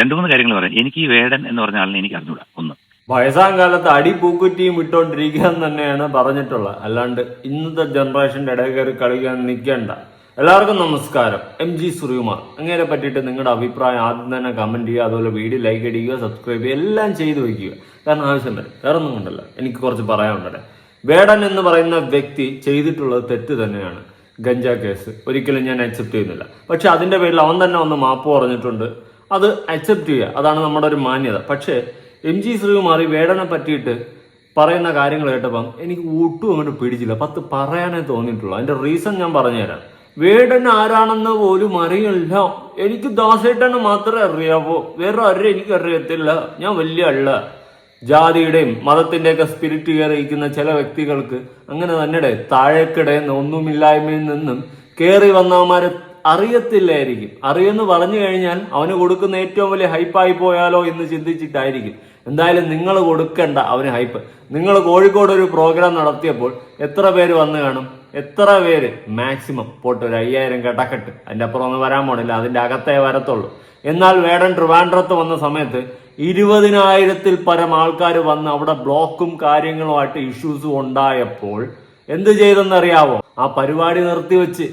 രണ്ടു മൂന്ന് കാര്യങ്ങൾ പറയാം. എനിക്ക് ഈ വേടൻ എന്ന് പറഞ്ഞ ആളിനെ എനിക്ക് അറിഞ്ഞൂടാ. ഒന്ന്. വയസ്സാം കാലത്ത് അടി പൂക്കുറ്റിയും ഇട്ടോണ്ടിരിക്കുക എന്ന് തന്നെയാണ് പറഞ്ഞിട്ടുള്ളത്. അല്ലാണ്ട് ഇന്നത്തെ ജനറേഷന്റെ ഇടയിൽ കയറി കളിക്കാൻ നിൽക്കേണ്ട എല്ലാവർക്കും നമസ്കാരം. എം ജി സുറിയുമാർ അങ്ങനെ പറ്റിയിട്ട് നിങ്ങളുടെ അഭിപ്രായം ആദ്യം തന്നെ കമന്റ് ചെയ്യുക അതുപോലെ വീഡിയോ ലൈക്ക് അടിക്കുക സബ്സ്ക്രൈബ് ചെയ്യുക എല്ലാം ചെയ്തു വയ്ക്കുക. കാരണം ആവശ്യം വരും വേറെ ഒന്നും കൊണ്ടല്ല. എനിക്ക് കുറച്ച് പറയാനുണ്ടല്ലേ? വേടൻ എന്ന് പറയുന്ന വ്യക്തി ചെയ്തിട്ടുള്ളത് തെറ്റ് തന്നെയാണ്. ഗഞ്ച കേസ്. ഒരിക്കലും ഞാൻ അക്സെപ്റ്റ് ചെയ്യുന്നില്ല. പക്ഷെ അതിന്റെ പേരിൽ അവൻ തന്നെ ഒന്ന് മാപ്പ് പറഞ്ഞിട്ടുണ്ട്. അത് അക്സെപ്റ്റ് ചെയ്യുക. അതാണ് നമ്മുടെ ഒരു മാന്യത. പക്ഷേ എം ജി ശ്രീകുമാറി വേടനെ പറ്റിയിട്ട് പറയുന്ന കാര്യങ്ങൾ കേട്ടപ്പം എനിക്ക് ഒട്ടും അങ്ങോട്ട് പിടിച്ചില്ല. പത്ത് പറയാനേ തോന്നിയിട്ടുള്ളൂ. അതിന്റെ റീസൺ ഞാൻ പറഞ്ഞുതരാം. വേടൻ ആരാണെന്ന് പോലും അറിയില്ല. എനിക്ക് ദാസേട്ടനെ മാത്രമേ അറിയാവോ. വേറെ ആരും എനിക്ക് അറിയത്തില്ല ഞാൻ വലിയ അള്ള ജാതിയുടെയും മതത്തിന്റെയൊക്കെ സ്പിരിറ്റ് കയറിയിരിക്കുന്ന ചില വ്യക്തികൾക്ക് അങ്ങനെ തന്നെ താഴേക്കിടയിൽ ഒന്നുമില്ലായ്മയിൽ നിന്നും കയറി വന്നവന്മാരെ അറിയത്തില്ലായിരിക്കും. അറിയെന്ന് പറഞ്ഞു കഴിഞ്ഞാൽ അവന് കൊടുക്കുന്ന ഏറ്റവും വലിയ ഹൈപ്പായി പോയാലോ എന്ന് ചിന്തിച്ചിട്ടായിരിക്കും. എന്തായാലും നിങ്ങൾ കൊടുക്കേണ്ട അവന് ഹൈപ്പ് നിങ്ങൾ കോഴിക്കോട് ഒരു പ്രോഗ്രാം നടത്തിയപ്പോൾ എത്ര പേര് വന്നു കാണും? എത്ര പേര്? മാക്സിമം പോട്ട് ഒരു അയ്യായിരം കെട്ടക്കെട്ട്. അതിന്റെ അപ്പുറം ഒന്നും വരാൻ പോണില്ല അതിന്റെ അകത്തേ വരത്തുള്ളൂ. എന്നാൽ വേടൻ ട്രിവാൻഡ്രത്ത് വന്ന സമയത്ത് ഇരുപതിനായിരത്തിൽ പരം ആൾക്കാർ വന്ന് അവിടെ ബ്ലോക്കും കാര്യങ്ങളുമായിട്ട് ഇഷ്യൂസും ഉണ്ടായപ്പോൾ എന്ത് ചെയ്തെന്നറിയാവോ? ആ പരിപാടി നിർത്തിവെച്ച്.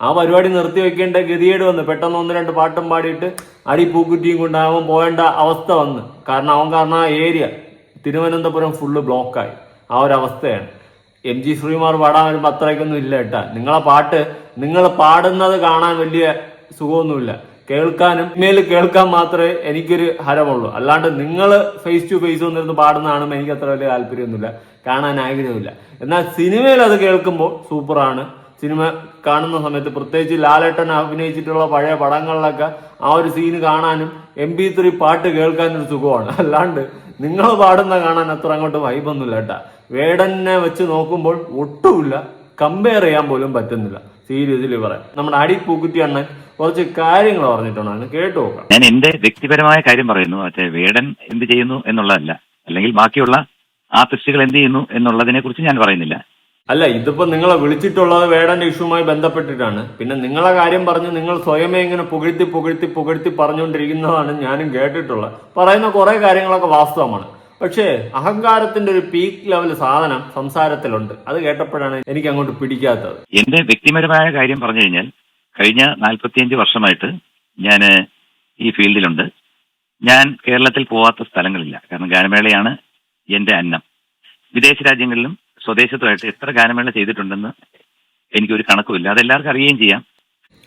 ആ പരിപാടി നിർത്തി വെക്കേണ്ട ഗതികേട് വന്ന്. പെട്ടെന്ന് ഒന്ന് രണ്ട് പാട്ടും പാടിയിട്ട് അടി പൂക്കുറ്റിയും കൊണ്ട് അവൻ പോകേണ്ട അവസ്ഥ വന്ന്. കാരണം അവൻ കാരണം ആ ഏരിയ തിരുവനന്തപുരം ഫുള്ള് ബ്ലോക്കായി ആ ഒരു അവസ്ഥയാണ്. എം ജി ശ്രീമാർ പാടാൻ വരുമ്പോൾ അത്രയ്ക്കൊന്നും ഇല്ല കേട്ടാ. നിങ്ങളെ പാട്ട് നിങ്ങൾ പാടുന്നത് കാണാൻ വലിയ സുഖമൊന്നുമില്ല. കേൾക്കാനും ഇമെയിൽ കേൾക്കാൻ മാത്രമേ എനിക്കൊരു ഹരമുള്ളൂ. അല്ലാണ്ട് നിങ്ങൾ ഫേസ് ടു ഫേസ് വന്നിരുന്ന് പാടുന്നതാണ് എനിക്ക് അത്ര വലിയ താല്പര്യമൊന്നുമില്ല. കാണാൻ ആഗ്രഹമില്ല എന്നാൽ സിനിമയിൽ അത് കേൾക്കുമ്പോൾ സൂപ്പറാണ്. സിനിമ കാണുന്ന സമയത്ത് പ്രത്യേകിച്ച് ലാലേട്ടൻ അഭിനയിച്ചിട്ടുള്ള പഴയ പടങ്ങളിലൊക്കെ ആ ഒരു സീന് കാണാനും എം പി ത്രീ പാട്ട് കേൾക്കാനും ഒരു സുഖമാണ്. അല്ലാണ്ട് നിങ്ങൾ പാടുന്ന കാണാൻ അത്ര അങ്ങോട്ട് വൈബൊന്നുമില്ല കേട്ടാ. വേടനെ വെച്ച് നോക്കുമ്പോൾ ഒട്ടുമില്ല. കമ്പയർ ചെയ്യാൻ പോലും പറ്റുന്നില്ല. സീരിയസ്ലി പറയാം. നമ്മുടെ അടി പൂക്കുറ്റി അണ്ണൻ കുറച്ച് കാര്യങ്ങൾ പറഞ്ഞിട്ടുണ്ടാണ് കേട്ടു നോക്കാം. ഞാൻ എന്റെ വ്യക്തിപരമായ കാര്യം പറയുന്നു. മറ്റേ വേടൻ എന്ത് ചെയ്യുന്നു എന്നുള്ളതല്ല. അല്ലെങ്കിൽ ബാക്കിയുള്ള ആർട്ടിസ്റ്റുകൾ എന്ത് ചെയ്യുന്നു എന്നുള്ളതിനെ കുറിച്ച് ഞാൻ പറയുന്നില്ല. അല്ല ഇതിപ്പോ നിങ്ങളെ വിളിച്ചിട്ടുള്ളത് വേടന്റെ ഇഷ്യൂമായി ബന്ധപ്പെട്ടിട്ടാണ്. പിന്നെ നിങ്ങളെ കാര്യം പറഞ്ഞ് നിങ്ങൾ സ്വയമേ ഇങ്ങനെ പുകഴ്ത്തി പുകഴ്ത്തി പുകഴ്ത്തി പറഞ്ഞുകൊണ്ടിരിക്കുന്നതാണ് ഞാനും കേട്ടിട്ടുള്ളത്. പറയുന്ന കുറെ കാര്യങ്ങളൊക്കെ വാസ്തവമാണ്. പക്ഷേ അഹങ്കാരത്തിന്റെ ഒരു പീക്ക് ലെവൽ സാധനം സംസാരത്തിലുണ്ട്. അത് കേട്ടപ്പോഴാണ് എനിക്ക് അങ്ങോട്ട് പിടിക്കാത്തത്. എന്റെ വ്യക്തിപരമായ കാര്യം പറഞ്ഞു കഴിഞ്ഞാൽ കഴിഞ്ഞ നാൽപ്പത്തിയഞ്ച് വർഷമായിട്ട് ഞാൻ ഈ ഫീൽഡിലുണ്ട്. ഞാൻ കേരളത്തിൽ പോവാത്ത സ്ഥലങ്ങളില്ല. കാരണം ഗാനമേളയാണ് എന്റെ അന്നം. വിദേശ രാജ്യങ്ങളിലും സ്വദേശത്തുമായിട്ട് എത്ര ഗാനമേള ചെയ്തിട്ടുണ്ടെന്ന് എനിക്കൊരു കണക്കുമില്ല. അതെല്ലാവർക്കും അറിയുകയും ചെയ്യാം.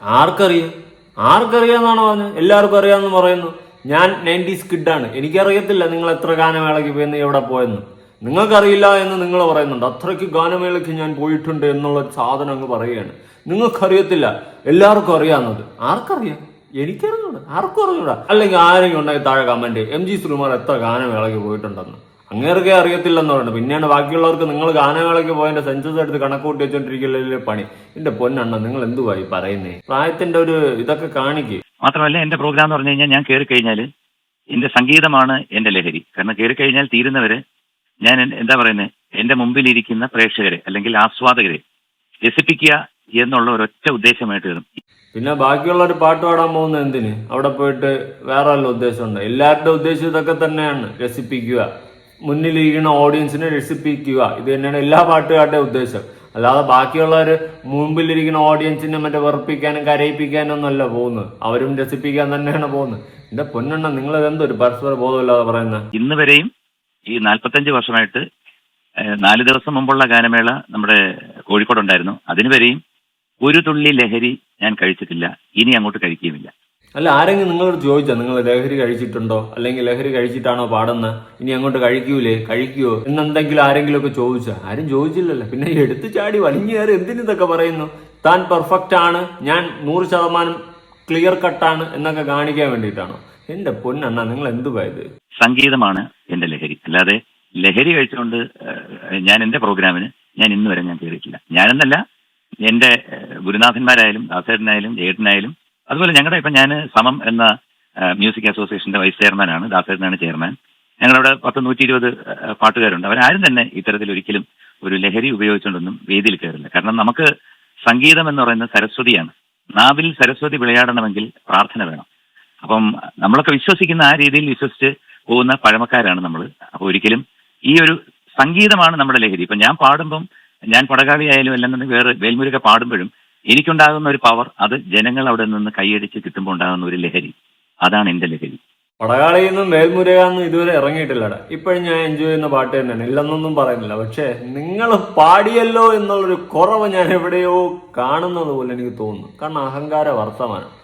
ആർക്കറിയാം? ആർക്കറിയാന്നാണ് പറഞ്ഞത് എല്ലാവർക്കും അറിയാമെന്ന് പറയുന്നു. ഞാൻ നയന്റീസ് കിഡാണ്. എനിക്കറിയത്തില്ല നിങ്ങൾ എത്ര ഗാനമേളയ്ക്ക് പോയെന്ന് എവിടെ പോയെന്ന്. നിങ്ങൾക്കറിയില്ല എന്ന് നിങ്ങൾ പറയുന്നുണ്ട്. അത്രയ്ക്ക് ഗാനമേളയ്ക്ക് ഞാൻ പോയിട്ടുണ്ട് എന്നുള്ള സാധനം അങ്ങ് പറയുകയാണ്. നിങ്ങൾക്കറിയത്തില്ല. എല്ലാവർക്കും അറിയാവുന്നത്. ആർക്കറിയാം? എനിക്കറിഞ്ഞൂടാ. ആർക്കും അറിഞ്ഞൂടാ. അല്ലെങ്കിൽ ആരെങ്കിലും ഉണ്ടായി താഴെ കമന്റ് എം ജി ശ്രീമാർ എത്ര ഗാനമേളയ്ക്ക് പോയിട്ടുണ്ടെന്ന്. അങ്ങേർക്കേ അറിയത്തില്ലെന്ന് പറയുന്നത് പിന്നെയാണ് ബാക്കിയുള്ളവർക്ക് നിങ്ങൾ ഗാനമേളയ്ക്ക് പോയതിന്റെ സെൻസസ് എടുത്ത് കണക്കൂട്ടി കൂട്ടി വെച്ചോണ്ടിരിക്കലല്ലേ പണി. എന്റെ പൊന്നണ്ണ നിങ്ങൾ എന്തുവായി പറയുന്നേ? പ്രായത്തിന്റെ ഒരു ഇതൊക്കെ കാണിക്കേ. മാത്രമല്ല എന്റെ പ്രോഗ്രാം എന്ന് പറഞ്ഞു കഴിഞ്ഞാൽ ഞാൻ കയറി കഴിഞ്ഞാൽ എന്റെ സംഗീതമാണ് എന്റെ ലഹരി. കാരണം കയറി കഴിഞ്ഞാൽ തീരുന്നവരെ ഞാൻ എന്താ പറയുന്നത് എന്റെ മുമ്പിലിരിക്കുന്ന പ്രേക്ഷകരെ അല്ലെങ്കിൽ ആസ്വാദകരെ രസിപ്പിക്കുക എന്നുള്ള ഒരൊറ്റ ഉദ്ദേശമായിട്ട് വരും പിന്നെ ബാക്കിയുള്ള ഒരു പാട്ട് പാടാൻ പോകുന്ന എന്തിന്? അവിടെ പോയിട്ട് വേറെ വല്ല ഉദ്ദേശമുണ്ട്? എല്ലാവരുടെ ഉദ്ദേശം ഇതൊക്കെ തന്നെയാണ്. രസിപ്പിക്കുക. മുന്നിലിരിക്കുന്ന ഓഡിയൻസിനെ രസിപ്പിക്കുക. ഇത് തന്നെയാണ് എല്ലാ പാട്ടുകാരുടെയും ഉദ്ദേശം. അല്ലാതെ ബാക്കിയുള്ളവർ മുമ്പിലിരിക്കുന്ന ഓഡിയൻസിനെ മറ്റേ വെറുപ്പിക്കാനും കരയിപ്പിക്കാനും ഒന്നല്ല പോകുന്നത്. അവരും രസിപ്പിക്കാൻ തന്നെയാണ് പോകുന്നത്. എന്റെ പൊന്നെണ്ണ നിങ്ങൾ എന്തൊരു പരസ്പര ബോധമില്ലാതെ പറയുന്നത് ഇന്ന് വരെയും ഈ നാൽപ്പത്തഞ്ച് വർഷമായിട്ട് നാല് ദിവസം മുമ്പുള്ള ഗാനമേള നമ്മുടെ കോഴിക്കോടുണ്ടായിരുന്നു. അതിനുവരെയും ഒരു തുള്ളി ലഹരി ഞാൻ കഴിച്ചിട്ടില്ല. ഇനി അങ്ങോട്ട് കഴിക്കുകയുമില്ല. അല്ല ആരെങ്കിലും നിങ്ങളോട് ചോദിച്ചാ? നിങ്ങൾ ലഹരി കഴിച്ചിട്ടുണ്ടോ? അല്ലെങ്കിൽ ലഹരി കഴിച്ചിട്ടാണോ പാടുന്നത്? ഇനി അങ്ങോട്ട് കഴിക്കൂലേ? കഴിക്കുവോ? എന്നെന്തെങ്കിലും ആരെങ്കിലും ഒക്കെ ചോദിച്ചാ? ആരും ചോദിച്ചില്ലല്ലോ. പിന്നെ എടുത്തു ചാടി വലിഞ്ഞു കയറി എന്തിനു ഇതൊക്കെ പറയുന്നു? താൻ പെർഫെക്റ്റ് ആണ്. ഞാൻ നൂറ് ശതമാനം ക്ലിയർ കട്ടാണ് എന്നൊക്കെ കാണിക്കാൻ വേണ്ടിയിട്ടാണോ? എന്റെ പൊന്നണ്ണ നിങ്ങൾ എന്തു പോയത് സംഗീതമാണ് എന്റെ ലഹരി. അല്ലാതെ ലഹരി കഴിച്ചുകൊണ്ട് ഞാൻ എന്റെ പ്രോഗ്രാമിന് ഞാൻ ഇന്ന് വരെ ഞാൻ കയറിയിട്ടില്ല. ഞാനെന്നല്ല എന്റെ ഗുരുനാഥന്മാരായാലും ദാസേട്ടനായാലും ജയേട്ടനായാലും അതുപോലെ ഞങ്ങളുടെ ഇപ്പം ഞാൻ സമം എന്ന മ്യൂസിക് അസോസിയേഷന്റെ വൈസ് ചെയർമാനാണ് ദാസേട്ടനാണ് ചെയർമാൻ. ഞങ്ങളവിടെ പത്ത് നൂറ്റി ഇരുപത് പാട്ടുകാരുണ്ട്. അവരാരും തന്നെ ഇത്തരത്തിൽ ഒരിക്കലും ഒരു ലഹരി ഉപയോഗിച്ചുകൊണ്ടൊന്നും വേദിയിൽ കയറില്ല. കാരണം നമുക്ക് സംഗീതം എന്ന് പറയുന്നത് സരസ്വതിയാണ്. നാവിൽ സരസ്വതി വിളയാടണമെങ്കിൽ പ്രാർത്ഥന വേണം. അപ്പം നമ്മളൊക്കെ വിശ്വസിക്കുന്ന ആ രീതിയിൽ വിശ്വസിച്ച് പോകുന്ന പഴമക്കാരാണ് നമ്മൾ അപ്പോൾ ഒരിക്കലും ഈ ഒരു സംഗീതമാണ് നമ്മുടെ ലഹരി. ഇപ്പം ഞാൻ പാടുമ്പം ഞാൻ പടകാളി ആയാലും അല്ലെന്നുണ്ടെങ്കിൽ വേറെ വേൽമുരുക പാടുമ്പോഴും എനിക്കുണ്ടാകുന്ന ഒരു പവർ അത് ജനങ്ങൾ അവിടെ നിന്ന് കൈയടിച്ച് കിട്ടുമ്പോൾ ഉണ്ടാകുന്ന ഒരു ലഹരി. അതാണ് എന്റെ ലഹരി. പടകാളിയൊന്നും വേൽമുരുകാന്നും ഇതുവരെ ഇറങ്ങിയിട്ടില്ലടാ. ഇപ്പോഴും ഞാൻ എൻജോയ് ചെയ്യുന്ന പാട്ട് തന്നെയാണ്. ഇല്ലെന്നൊന്നും പറയുന്നില്ല. പക്ഷേ നിങ്ങൾ പാടിയല്ലോ എന്നുള്ളൊരു കുറവ് ഞാൻ എവിടെയോ കാണുന്നത് പോലെ എനിക്ക് തോന്നുന്നു. കാരണം അഹങ്കാര വർത്തമാനം.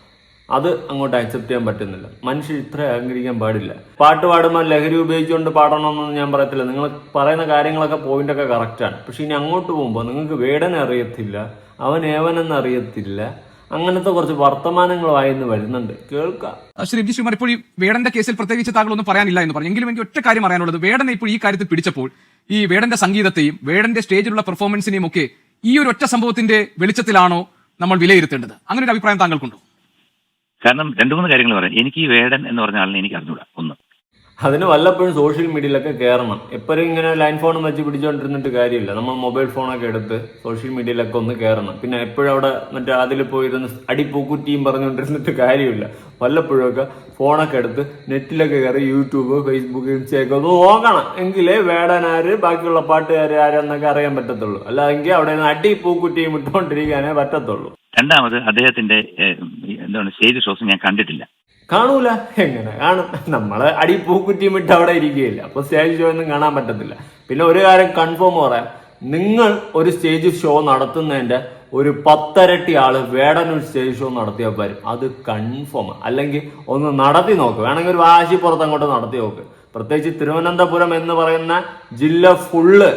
അത് അങ്ങോട്ട് അക്സെപ്റ്റ് ചെയ്യാൻ പറ്റുന്നില്ല. മനുഷ്യർ ഇത്ര അഹങ്കരിക്കാൻ പാടില്ല. പാട്ട് പാടുമ്പോൾ ലഹരി ഉപയോഗിച്ചുകൊണ്ട് പാടണമെന്നൊന്നും ഞാൻ പറയത്തില്ല. നിങ്ങൾ പറയുന്ന കാര്യങ്ങളൊക്കെ പോയിന്റൊക്കെ കറക്റ്റാണ് പക്ഷെ ഇനി അങ്ങോട്ട് പോകുമ്പോൾ നിങ്ങൾക്ക് വേടനെ അറിയത്തില്ല അവൻ ഏവനെന്ന് അറിയത്തില്ല. അങ്ങനത്തെ കുറച്ച് വർത്തമാനങ്ങൾ വായിന്ന് വരുന്നുണ്ട്. കേൾക്കാം. ശ്രീ ജി ശ്രീമാർ ഇപ്പോൾ ഈ വേടന്റെ കേസിൽ പ്രത്യേകിച്ച് താങ്കളൊന്നും പറയാനില്ല എന്ന് പറഞ്ഞു. എങ്കിലും എനിക്ക് ഒറ്റ കാര്യം അറിയാനുള്ളത് വേടനെ ഇപ്പോൾ ഈ കാര്യത്തിൽ പിടിച്ചപ്പോൾ ഈ വേടന്റെ സംഗീതത്തെയും വേടന്റെ സ്റ്റേജിലുള്ള പെർഫോമൻസിനെയും ഒക്കെ ഈ ഒരു ഒറ്റ സംഭവത്തിന്റെ വെളിച്ചത്തിലാണോ നമ്മൾ വിലയിരുത്തേണ്ടത്? അങ്ങനെ ഒരു അഭിപ്രായം താങ്കൾക്കുണ്ടോ? കാരണം രണ്ടു മൂന്ന് കാര്യങ്ങൾ പറയാം. എനിക്ക് ഈ വേടൻ എന്ന് പറഞ്ഞ ആളിനെ എനിക്ക് അറിഞ്ഞൂടാ ഒന്ന്. അതിന് വല്ലപ്പോഴും സോഷ്യൽ മീഡിയയിലൊക്കെ കയറണം എപ്പോഴും ഇങ്ങനെ ലൈൻ ഫോണും വെച്ച് പിടിച്ചോണ്ടിരുന്നിട്ട് കാര്യമില്ല. നമ്മൾ മൊബൈൽ ഫോണൊക്കെ എടുത്ത് സോഷ്യൽ മീഡിയയിലൊക്കെ ഒന്ന് കയറണം പിന്നെ എപ്പോഴും അവിടെ മറ്റേ അതിൽ പോയിരുന്ന് അടിപ്പൂക്കുറ്റിയും പറഞ്ഞുകൊണ്ടിരുന്നിട്ട് കാര്യമില്ല. വല്ലപ്പോഴും ഒക്കെ ഫോണൊക്കെ എടുത്ത് നെറ്റിലൊക്കെ കയറി യൂട്യൂബ് ഫേസ്ബുക്ക് ഇൻസ്റ്റയൊക്കെ ഒന്ന് നോക്കണം. എങ്കിലേ വേടനാര് ബാക്കിയുള്ള പാട്ടുകാർ ആരെന്നൊക്കെ അറിയാൻ പറ്റത്തുള്ളൂ. അല്ലെങ്കിൽ അവിടെ നിന്ന് അടി പൂക്കുറ്റിയും ഇട്ടുകൊണ്ടിരിക്കാനേ പറ്റത്തുള്ളൂ. രണ്ടാമത് അദ്ദേഹത്തിന്റെ എന്താണ് സ്റ്റേജ് ഷോസ് ഞാൻ കണ്ടിട്ടില്ല. കാണൂല. എങ്ങനെ? കാണും. നമ്മൾ അടി പൂക്കുറ്റിയും ഇട്ട് അവിടെ ഇരിക്കുകയില്ല. അപ്പൊ സ്റ്റേജ് ഷോ ഒന്നും കാണാൻ പറ്റത്തില്ല. പിന്നെ ഒരു കാര്യം കൺഫേം പറയാം. നിങ്ങൾ ഒരു സ്റ്റേജ് ഷോ നടത്തുന്നതിന്റെ ഒരു പത്തരട്ടി ആൾ വേടൻ ഒരു സ്റ്റേജ് ഷോ നടത്തിയാൽ വരും. അത് കൺഫേം അല്ലെങ്കിൽ ഒന്ന് നടത്തി നോക്ക്. വേണമെങ്കിൽ ഒരു വാശിപ്പുറത്ത് അങ്ങോട്ട് നടത്തി നോക്ക്. പ്രത്യേകിച്ച് തിരുവനന്തപുരം എന്ന് പറയുന്ന ജില്ല ഫുള്ള്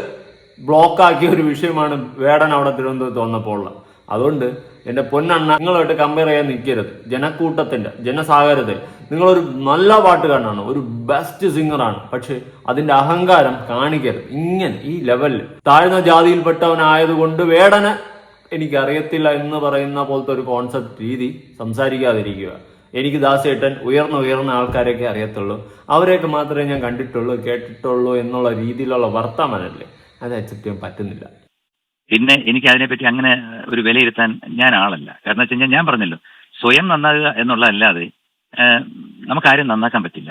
ബ്ലോക്കാക്കിയ ഒരു വിഷയമാണ് വേടൻ അവിടെ തിരുവനന്തപുരത്ത് വന്നപ്പോൾ ഉള്ളത് അതുകൊണ്ട് എന്റെ പൊന്നണ്ണ നിങ്ങളുമായിട്ട് കമ്പയർ ചെയ്യാൻ നിൽക്കരുത് ജനക്കൂട്ടത്തിന്റെ ജനസാഗരത്തിൽ. നിങ്ങളൊരു നല്ല പാട്ടുകാരനാണ് ഒരു ബെസ്റ്റ് സിംഗറാണ് പക്ഷെ അതിന്റെ അഹങ്കാരം കാണിക്കരുത്. ഇങ്ങനെ ഈ ലെവലിൽ താഴ്ന്ന ജാതിയിൽപ്പെട്ടവനായതുകൊണ്ട് വേടന എനിക്കറിയത്തില്ല എന്ന് പറയുന്ന പോലത്തെ ഒരു കോൺസെപ്റ്റ് രീതി സംസാരിക്കാതിരിക്കുക. എനിക്ക് ദാസേട്ടൻ ഉയർന്ന ഉയർന്ന ആൾക്കാരെയൊക്കെ അറിയത്തുള്ളൂ. അവരെയൊക്കെ മാത്രമേ ഞാൻ കണ്ടിട്ടുള്ളൂ കേട്ടിട്ടുള്ളൂ എന്നുള്ള രീതിയിലുള്ള വർത്തമാനല്ലേ. അത് അക്സെപ്റ്റ് ചെയ്യാൻ പറ്റുന്നില്ല. പിന്നെ എനിക്ക് അതിനെപ്പറ്റി അങ്ങനെ ഒരു വിലയിരുത്താൻ ഞാൻ ആളല്ല. കാരണം വെച്ച് കഴിഞ്ഞാൽ ഞാൻ പറഞ്ഞല്ലോ സ്വയം നന്നാകുക എന്നുള്ളതല്ലാതെ നമുക്കാരും നന്നാക്കാൻ പറ്റില്ല.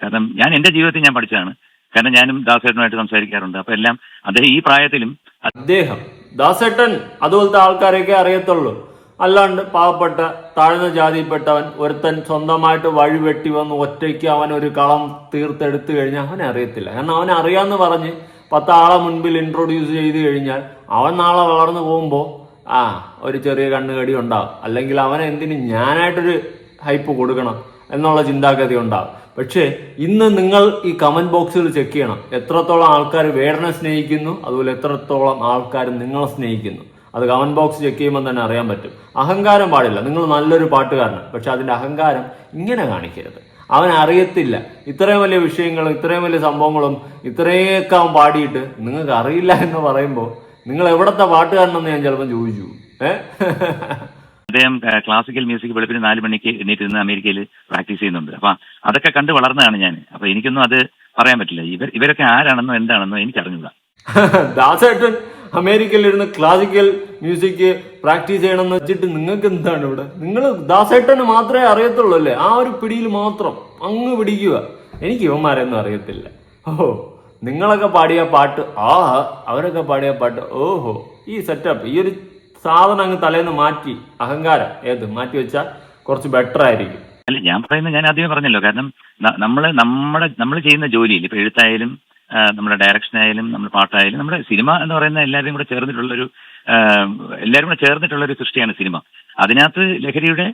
കാരണം ഞാൻ എന്റെ ജീവിതത്തിൽ ഞാൻ പഠിച്ചതാണ്. കാരണം ഞാനും ദാസേട്ടനുമായിട്ട് സംസാരിക്കാറുണ്ട്. അപ്പൊ എല്ലാം അദ്ദേഹം ഈ പ്രായത്തിലും അദ്ദേഹം ദാസേട്ടൻ അതുപോലത്തെ ആൾക്കാരെയൊക്കെ അറിയത്തുള്ളൂ. അല്ലാണ്ട് പാവപ്പെട്ട താഴ്ന്ന ജാതിയിൽപ്പെട്ടവൻ ഒരുത്തൻ സ്വന്തമായിട്ട് വഴി വെട്ടി വന്ന് ഒറ്റയ്ക്ക് അവൻ ഒരു കളം തീർത്തെടുത്തു കഴിഞ്ഞാൽ അവനെ അറിയത്തില്ല. കാരണം അവനെ അറിയാന്ന് പറഞ്ഞ് പത്താളെ മുൻപിൽ ഇൻട്രൊഡ്യൂസ് ചെയ്ത് കഴിഞ്ഞാൽ അവൻ നാളെ വളർന്നു പോകുമ്പോൾ ആ ഒരു ചെറിയ കണ്ണുകടി ഉണ്ടാവും. അല്ലെങ്കിൽ അവനെ എന്തിന് ഞാനായിട്ടൊരു ഹൈപ്പ് കൊടുക്കണം എന്നുള്ള ചിന്താഗതി ഉണ്ടാവും. പക്ഷേ ഇന്ന് നിങ്ങൾ ഈ കമന്റ് ബോക്സിൽ ചെക്ക് ചെയ്യണം. എത്രത്തോളം ആൾക്കാർ വേടനെ സ്നേഹിക്കുന്നു അതുപോലെ എത്രത്തോളം ആൾക്കാർ നിങ്ങളെ സ്നേഹിക്കുന്നു. അത് കമന്റ് ബോക്സ് ചെക്ക് ചെയ്യുമ്പോൾ തന്നെ അറിയാൻ പറ്റും. അഹങ്കാരം പാടില്ല. നിങ്ങൾ നല്ലൊരു പാട്ടുകാരനാണ്. പക്ഷെ അതിന്റെ അഹങ്കാരം ഇങ്ങനെ കാണിക്കരുത്. അവൻ അറിയത്തില്ല ഇത്രയും വലിയ വിഷയങ്ങളും ഇത്രയും വലിയ സംഭവങ്ങളും ഇത്രയൊക്കെ അവൻ പാടിയിട്ട് നിങ്ങൾക്ക് അറിയില്ല എന്ന് പറയുമ്പോൾ നിങ്ങൾ എവിടത്തെ പാട്ടുകാരനെന്ന് ഞാൻ ചിലപ്പോൾ ചോദിച്ചു. ഏഹ് അദ്ദേഹം ക്ലാസിക്കൽ മ്യൂസിക് വെളുപ്പിന് നാല് മണിക്ക് എണ്ണീറ്റ് നിന്ന് അമേരിക്കയിൽ പ്രാക്ടീസ് ചെയ്യുന്നുണ്ട്. അപ്പൊ അതൊക്കെ കണ്ട് വളർന്നതാണ് ഞാൻ. അപ്പൊ എനിക്കൊന്നും അത് പറയാൻ പറ്റില്ല. ഇവർ ഇവരൊക്കെ ആരാണെന്നോ എന്താണെന്നോ എനിക്ക് അറിഞ്ഞില്ല ദാസേട്ടൻ അമേരിക്കയിലിരുന്ന് ക്ലാസിക്കൽ മ്യൂസിക് പ്രാക്ടീസ് ചെയ്യണമെന്ന് വെച്ചിട്ട് നിങ്ങൾക്ക് എന്താണ് ഇവിടെ? നിങ്ങൾ ദാസേട്ടന് മാത്രമേ അറിയത്തുള്ളൂ അല്ലേ? ആ ഒരു പിടിയിൽ മാത്രം അങ്ങ് പിടിക്കുക. എനിക്ക് ഇവന്മാരെയൊന്നും അറിയത്തില്ല. ഓഹോ നിങ്ങളൊക്കെ പാടിയ പാട്ട് ആ അവരൊക്കെ പാടിയ പാട്ട് ഓഹോ ഈ സെറ്റപ്പ് ഈ ഒരു സാധനം അങ്ങ് തലേന്ന് മാറ്റി അഹങ്കാരം ഏത് മാറ്റി വെച്ചാൽ കുറച്ച് ബെറ്റർ ആയിരിക്കും. അല്ല ഞാൻ പറയുന്നത് ഞാൻ ആദ്യമേ പറഞ്ഞല്ലോ കാരണം നമ്മൾ നമ്മുടെ നമ്മൾ ചെയ്യുന്ന ജോലിയിൽ ഇപ്പൊ എഴുത്തായാലും നമ്മുടെ ഡയറക്ഷൻ ആയാലും നമ്മുടെ പാട്ടായാലും നമ്മുടെ സിനിമ എന്ന് പറയുന്ന എല്ലാവരും കൂടെ ചേർന്നിട്ടുള്ള ഒരു എല്ലാവരും കൂടെ ചേർന്നിട്ടുള്ള ഒരു സൃഷ്ടിയാണ് സിനിമ. അതിനകത്ത് ലഹരിയുടെ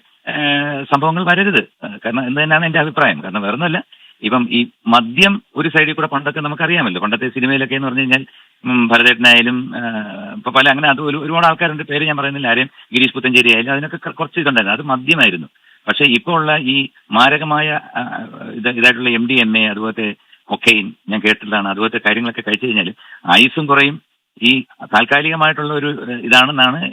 സംഭവങ്ങൾ വരരുത്. കാരണം എന്ന് തന്നെയാണ് എന്റെ അഭിപ്രായം. കാരണം വേറൊന്നുമല്ല. ഇപ്പം ഈ മദ്യം ഒരു സൈഡിൽ കൂടെ പണ്ടൊക്കെ നമുക്കറിയാമല്ലോ. പണ്ടത്തെ സിനിമയിലൊക്കെ എന്ന് പറഞ്ഞു കഴിഞ്ഞാൽ ഭരതേട്ടനായാലും ഇപ്പൊ പല അങ്ങനെ അത് ഒരു ഒരുപാട് ആൾക്കാരുണ്ട് പേര് ഞാൻ പറയുന്നില്ല. ആരെയും ഗിരീഷ് പുത്തഞ്ചേരി ആയാലും അതിനൊക്കെ കുറച്ച് ഇതുണ്ടായിരുന്നു. അത് മദ്യമായിരുന്നു. പക്ഷെ ഇപ്പോൾ ഉള്ള ഈ മാരകമായ ഇതായിട്ടുള്ള എം ഡി എം എ അതുപോലത്തെ ഒക്കെയിൻ ഞാൻ കേട്ടിട്ടുള്ളതാണ്. അതുപോലത്തെ കാര്യങ്ങളൊക്കെ കഴിച്ചു കഴിഞ്ഞാൽ ആയുസും കുറയും. ഈ താൽക്കാലികമായിട്ടുള്ള ഒരു ഇതാണെന്നാണ്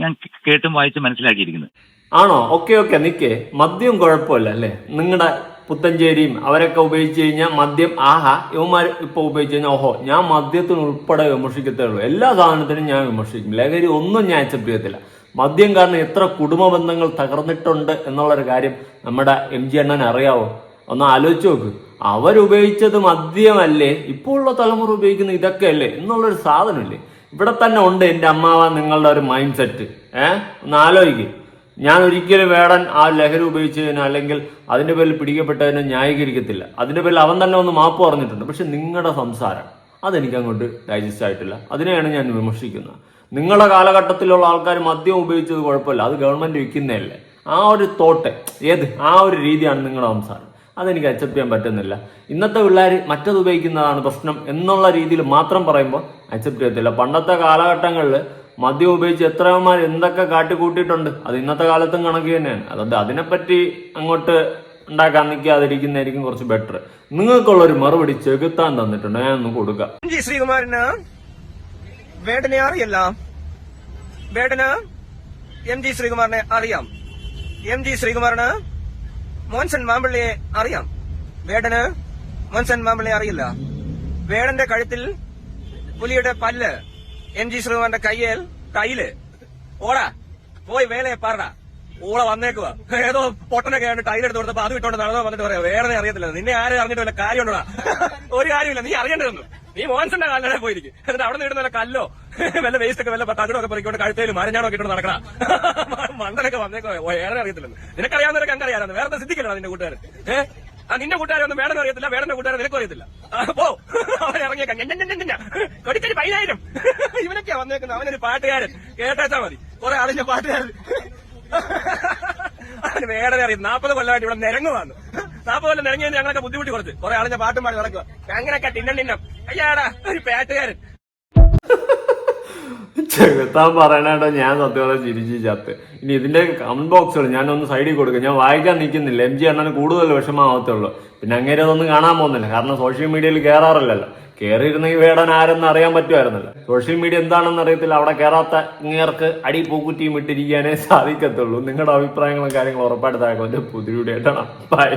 ഞാൻ കേട്ടും വായിച്ചും മനസ്സിലാക്കിയിരിക്കുന്നത്. ആണോ? ഓക്കെ ഓക്കെ നിക്കേ. മദ്യം കുഴപ്പമില്ല അല്ലേ? നിങ്ങളുടെ പുത്തഞ്ചേരിയും അവരൊക്കെ ഉപയോഗിച്ച് കഴിഞ്ഞാൽ മദ്യം ആഹാ ഇവന്മാർ ഇപ്പൊ ഉപയോഗിച്ച് കഴിഞ്ഞാൽ ഓഹോ ഞാൻ മദ്യത്തിന് ഉൾപ്പെടെ വിമർശിക്കത്തേ ഉള്ളൂ എല്ലാ സാധനത്തിനും ഞാൻ വിമർശിക്കും. ലഹരി ഒന്നും ഞാൻ അക്സെപ്റ്റ് ചെയ്യത്തില്ല. മദ്യം കാരണം എത്ര കുടുംബ ബന്ധങ്ങൾ തകർന്നിട്ടുണ്ട് എന്നുള്ളൊരു കാര്യം നമ്മുടെ എം ജി അണ്ണൻ അറിയാവോ? ഒന്ന് ആലോചിച്ച് നോക്ക്. അവരുപയോഗിച്ചത് മദ്യമല്ലേ? ഇപ്പോൾ ഉള്ള തലമുറ ഉപയോഗിക്കുന്ന ഇതൊക്കെ അല്ലേ? എന്നുള്ളൊരു സാധനമില്ലേ? ഇവിടെ തന്നെ ഉണ്ട് എന്റെ അമ്മാവ നിങ്ങളുടെ ഒരു മൈൻഡ് സെറ്റ് ഏഹ് ഒന്ന് ആലോചിക്കും. ഞാൻ ഒരിക്കലും വേടൻ ആ ലഹരി ഉപയോഗിച്ചതിന് അല്ലെങ്കിൽ അതിന്റെ പേരിൽ പിടിക്കപ്പെട്ടതിനെ ന്യായീകരിക്കത്തില്ല. അതിന്റെ പേരിൽ അവൻ തന്നെ ഒന്ന് മാപ്പ് പറഞ്ഞിട്ടുണ്ട്. പക്ഷെ നിങ്ങളുടെ സംസാരം അതെനിക്ക് അങ്ങോട്ട് ഡൈജസ്റ്റ് ആയിട്ടില്ല. അതിനെയാണ് ഞാൻ വിമർശിക്കുന്നത്. നിങ്ങളുടെ കാലഘട്ടത്തിലുള്ള ആൾക്കാർ മദ്യം ഉപയോഗിച്ചത് കുഴപ്പമില്ല. അത് ഗവൺമെന്റ് വിൽക്കുന്നതല്ലേ? ആ ഒരു തോട്ട്. ഏത്? ആ ഒരു രീതിയാണ് നിങ്ങളുടെ സംസാരം. അതെനിക്ക് അക്സെപ്റ്റ് ചെയ്യാൻ പറ്റുന്നില്ല. ഇന്നത്തെ പിള്ളേർ മറ്റത് ഉപയോഗിക്കുന്നതാണ് പ്രശ്നം എന്നുള്ള രീതിയിൽ മാത്രം പറയുമ്പോൾ അക്സെപ്റ്റ് ചെയ്യത്തില്ല. പണ്ടത്തെ കാലഘട്ടങ്ങളിൽ മദ്യം ഉപയോഗിച്ച് എത്രമാർ എന്തൊക്കെ കാട്ടിക്കൂട്ടിയിട്ടുണ്ട് അത് ഇന്നത്തെ കാലത്തും കണക്ക് തന്നെയാണ്. അതുകൊണ്ട് അതിനെപ്പറ്റി അങ്ങോട്ട് ഉണ്ടാക്കാൻ നിൽക്കാതിരിക്കുന്നതായിരിക്കും കുറച്ച് ബെറ്റർ നിങ്ങൾക്കുള്ള ഒരു മറുപടി ചെകുത്താൻ തന്നിട്ടുണ്ട് ഞാൻ ഒന്ന് കൊടുക്കാം ശ്രീകുമാരന് വേടനെ അറിയല്ല. വേടന് എം ജി ശ്രീകുമാറിനെ അറിയാം. എം ജി ശ്രീകുമാറിന് മോൻസൺ മാമ്പിള്ളിയെ അറിയാം. വേടന് മോൻസൺ മാമ്പിള്ളിയെ അറിയില്ല. വേടന്റെ കഴുത്തിൽ പുലിയുടെ പല്ല് എം ജി ശ്രീകുമാറിന്റെ കയ്യൽ കയ്യിൽ. ഓടാ പോയി വേലയെ പാറടാ. ഊള വന്നേക്കുവാ. ഏതോ പൊട്ടനൊക്കെ ആയിട്ട് ടൈൽ എടുത്ത് കൊടുത്തപ്പോ അത് വിട്ടോണ്ട് നടന്നോ വന്നിട്ട് പറയാം വേറെ അറിയത്തില്ല. നിന്നെ ആരും അറിഞ്ഞിട്ട് വല്ല കാര്യമുണ്ടോടാ? ഒരു കാര്യമില്ല നീ അറിയേണ്ടതൊന്നും. നീ മോൻസിന്റെ കാലിലെ പോയിരിക്കും? എന്നിട്ട് അവിടെ നിന്ന് വല്ല കല്ലോ? വല്ല വേസ്റ്റ് ഒക്കെ വല്ല തകിടൊക്കെ പൊറിക്കൊണ്ട് കഴുത്തേലും മരഞ്ഞാണോ ഒക്കെ ഇട്ട് നടക്കണ. മണ്ടനൊക്കെ വന്നേക്കോ ഏറെ അറിയത്തില്ലെന്ന്. നിനക്കറിയാവുന്നവരൊക്കെ എനിക്ക് അറിയാതെ വേറെ സിദ്ധിക്കില്ല നിന്റെ കൂട്ടുകാരൻ ഏഹ് നിന്റെ കൂട്ടുകാരൊന്നും വേണമെന്ന് അറിയത്തില്ല. വേറെ കൂട്ടുകാരെ നിനക്കും അറിയത്തില്ല. പോ. അവൻ ഇറങ്ങിയേക്കാം. പതിനായിരം. ഇവനൊക്കെയാ വന്നേക്കുന്നത്. അവനൊരു പാട്ടുകാരൻ. കേട്ടാച്ചാ മതി. കുറെ ആളിന്റെ പാട്ടുകാരൻ. അവന് വേറെ അറിയാം. നാൽപ്പത് കൊല്ലമായിട്ട് ഇവിടെ നിരങ്ങു വന്നു നിറങ്ങി ഞങ്ങളൊക്കെ ബുദ്ധിമുട്ടി കുറച്ച്. കുറെ ആളിന്റെ പാട്ടും പാടി നടക്കുക അങ്ങനെയൊക്കെ ടിന്നം ടിന്നം അയ്യാടാ ഒരു പേട്ടുകാരൻ. ചെകുത്താൻ പറയണേട്ടോ ഞാൻ സത്യം ചിരിച്ചു ചത്ത്. ഇനി ഇതിന്റെ കമന്റ് ബോക്സുകൾ ഞാനൊന്ന് സൈഡിൽ കൊടുക്കും. ഞാൻ വായിക്കാൻ നിൽക്കുന്നില്ല. എം ജി അണ്ണന് കൂടുതൽ വിഷമാവത്തുള്ളൂ പിന്നെ അങ്ങനെ അതൊന്നും കാണാൻ പോകുന്നില്ല. കാരണം സോഷ്യൽ മീഡിയയിൽ കയറാറില്ലല്ലോ കയറിയിരുന്നെങ്കിൽ വേടാൻ ആരെന്ന് അറിയാൻ പറ്റുമായിരുന്നല്ലോ. സോഷ്യൽ മീഡിയ എന്താണെന്ന് അറിയത്തില്ല. അവിടെ കയറാത്ത ഇങ്ങേർക്ക് അടി പൂക്കുറ്റിയും ഇട്ടിരിക്കാനേ സാധിക്കത്തുള്ളൂ. നിങ്ങളുടെ അഭിപ്രായങ്ങളും കാര്യങ്ങളും ഉറപ്പായിട്ട് താഴെ പുതിയ ബൈ